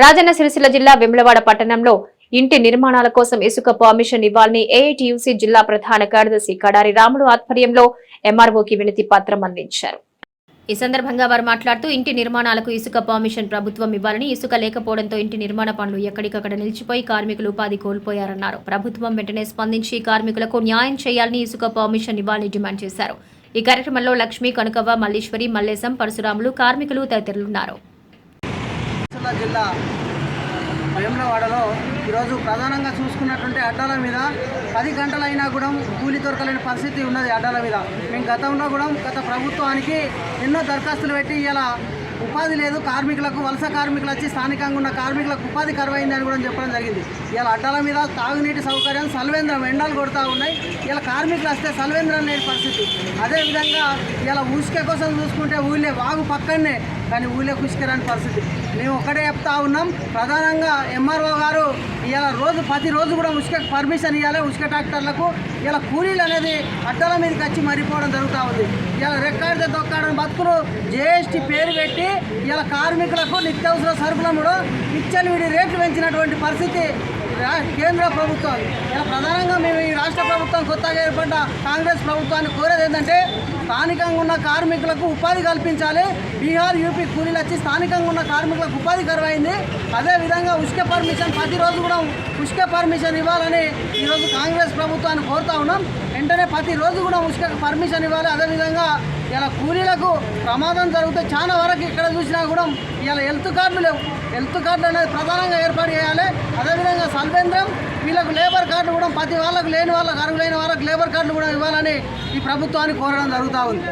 రాజన్న సిరిసిల్ల జిల్లా వెమ్లవాడ పట్టణంలో ఇంటి నిర్మాణాల కోసం ఇసుక పర్మిషన్ ఇవ్వాలని ఏఐటియుసి జిల్లా ప్రధాన కార్యదర్శి కడారి రాముడు ఆధ్వర్యంలో ఎంఆర్ఓకి వినతి పత్రం అందించారు. ఈ సందర్భంగా వారు మాట్లాడుతూ ఇంటి నిర్మాణాలకు ఇసుక పర్మిషన్ ప్రభుత్వం ఇవ్వాలని ఇసుక లేకపోవడంతో ఇంటి నిర్మాణ పనులు ఎక్కడికక్కడ నిలిచిపోయి కార్మికులు ఉపాధి కోల్పోయారన్నారు. ప్రభుత్వం వెంటనే స్పందించి కార్మికులకు న్యాయం చేయాలని ఇసుక పర్మిషన్ ఇవ్వాలని డిమాండ్ చేశారు. ఈ కార్యక్రమంలో లక్ష్మి కనకవ్వ మల్లీశ్వరి మల్లేశం పరశురాములు కార్మికులు తదితరులున్నారు. జిల్లా వేములవాడలో ఈరోజు ప్రధానంగా చూసుకున్నటువంటి అడ్డాల మీద పది గంటలైనా కూడా కూలి దొరకలేని పరిస్థితి ఉన్నది అడ్డాల మీద. మేము గతంలో కూడా గత ప్రభుత్వానికి ఎన్నో దరఖాస్తులు పెట్టి ఇలా ఉపాధి లేదు. కార్మికులకు వలస కార్మికులు వచ్చి స్థానికంగా ఉన్న కార్మికులకు ఉపాధి కరువైంది అని కూడా చెప్పడం జరిగింది. ఇలా అడ్డాల మీద తాగునీటి సౌకర్యం సల్వేంద్రం ఎండలు కొడతా ఉన్నాయి. ఇలా కార్మికులు వస్తే సల్వేంద్రం లేని పరిస్థితి. అదేవిధంగా ఇలా ఊసిక కోసం చూసుకుంటే ఊళ్ళే వాగు పక్కనే కానీ ఊళ్ళే కుసికరాని పరిస్థితి. మేము ఒకటే చెప్తా ఉన్నాం. ప్రధానంగా ఎంఆర్ఓ గారు ఇలా రోజు ప్రతి రోజు కూడా ఉసుక పర్మిషన్ ఇవ్వాలి ఉసుక ట్రాక్టర్లకు. ఇలా కూలీలు అనేది అడ్డల మీదకి వచ్చి మరిపోవడం జరుగుతూ ఉంది. ఇలా రెక్కాడితే దొక్కాడని బతుకులు జిఎస్టీ పేరు పెట్టి ఇలా కార్మికులకు నిత్యావసర సరుకులను కూడా విచ్చలవిడి రేట్లు పెంచినటువంటి పరిస్థితి కేంద్ర ప్రభుత్వం ఇలా ప్రధానంగా మేము ఈ రాష్ట్ర ప్రభుత్వం కొత్తగా ఏర్పడ్డ కాంగ్రెస్ ప్రభుత్వాన్ని కోరేది ఏంటంటే స్థానికంగా ఉన్న కార్మికులకు ఉపాధి కల్పించాలి. బీహార్ యూపీ కూలీలు వచ్చి స్థానికంగా ఉన్న కార్మికులకు ఉపాధి కరువైంది. అదేవిధంగా ఉష్క పర్మిషన్ ప్రతిరోజు కూడా ఉష్క పర్మిషన్ ఇవ్వాలని ఈరోజు కాంగ్రెస్ ప్రభుత్వాన్ని కోరుతా ఉన్నాం. వెంటనే ప్రతిరోజు కూడా ఉష్క పర్మిషన్ ఇవ్వాలి. అదేవిధంగా ఇలా కూలీలకు ప్రమాదం జరిగితే చాలా వరకు ఇక్కడ చూసినా కూడా ఇలా హెల్త్ కార్డులు లేవు. హెల్త్ కార్డులు అనేది ప్రధానంగా ఏర్పాటు చేయాలి. అదేవిధంగా సల్వేంద్రం వీళ్ళకు లేబర్ కార్డులు కూడా ప్రతి వాళ్ళకు లేని వాళ్ళకు లేని వాళ్ళకి లేబర్ కార్డులు కూడా ఇవ్వాలని ఈ ప్రభుత్వాన్ని కోరడం జరుగుతూ ఉంది.